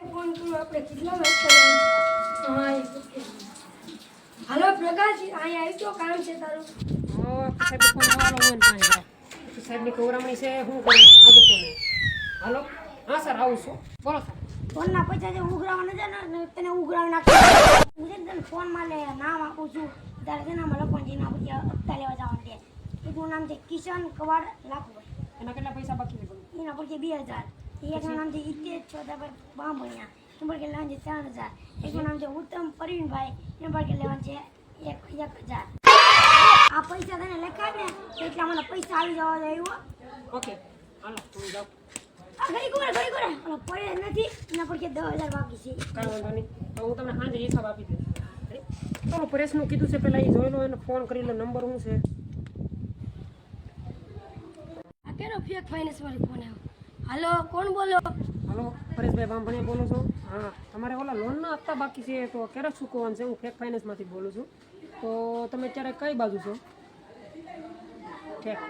Phone કરું આપણે કેટલા વાગે હા એ ઓકે. હાલો પ્રકાશ અહીંયા આવી તો કામ છે તારું? સાહેબ ફોન આવવાનો હોય પાણી સાહેબની કવરામણી છે હું કરું આજે ફોન હાલો હા સર આવું છું બોલો સર ફોનના પૈસા જે ઉઘરાવા ન ને તને ઉઘરાવી નાખ હું છે તને ફોનમાં લે નામ આપું છું. તારે છે ને છે એના હપ્તા લેવા જવાનું છે. એકનું નામ છે કિશન કવાડ લાખભાઈ. એના કેટલા પૈસા બાકી છે? એના પછી બે હજાર. એકનું નામ છે ઇત્તેજ છોદાભાઈ બામણિયા. એના પર કે લેવાનું છે ત્રણ હજાર. એકનું નામ છે ઉત્તમ પરવીનભાઈ એના પર કે લેવાનું છે એક એક હજાર. આ પૈસા તને લખાય ને એટલે મને પૈસા આવી જવા જોઈએ. ઓકે હાલો હું જાઉં. આ ઘડી કોરે ઘડી કોરે ઓલો પડે નથી એના પર કે દસ હજાર બાકી છે. કાંઈ વાંધો નહીં. તો હું તમને સાંજે હિસાબ આપી દઈશ. ચાલો પરેશનું કીધું છે પહેલાં એ જોઈ લો એને ફોન કરી લો નંબર શું છે? આ કેનો ફેક ફાઇનાન્સ વાળી ફોન આવ્યો? હાલો કોણ બોલો? હલો પરેશભાઈ બામભણિયા બોલો છો? હા તમારે ઓલા લોનના હપ્તા બાકી છે તો ક્યારે ચૂકવવાનું છે? હું ફેક ફાઇનાન્સમાંથી બોલું છું. તો તમે અત્યારે કઈ બાજુ છો? ઠીક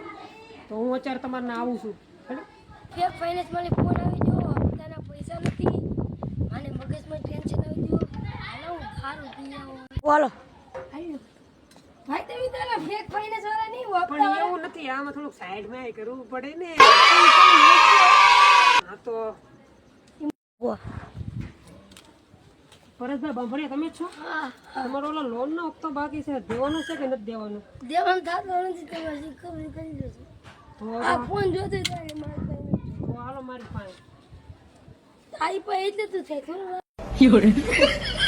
તો હું અત્યારે તમારે આવું છું. ફેક ફાઇનાન્સમાંથી ફોન આવી ગયો? હપ્તાના પૈસા નથી. અને મગજમાં ટેન્શન આવી ગયું. હાલો હું ખારું પી આવું. બોલો. ભાઈ તમે તારા ફેક ફાઇનાન્સ વાળા નહીં હો, પણ એવું નથી આમાં થોડુંક સાઈડમાં એ કરવું પડે ને હા તો પરેશભાઈ બાંભણિયા તમે છો? તમારો તમારો ઓલા લોનનો હપ્તો બાકી છે દેવાનું છે કે નથી દેવાનું? દેવાનું થતું નથી તમે રિકવરી કરી લેજો. તો આ ફોન જોતો જાય મારે. તો હાલો મારી પાસે. આઈ પાસે એટલે તું થાય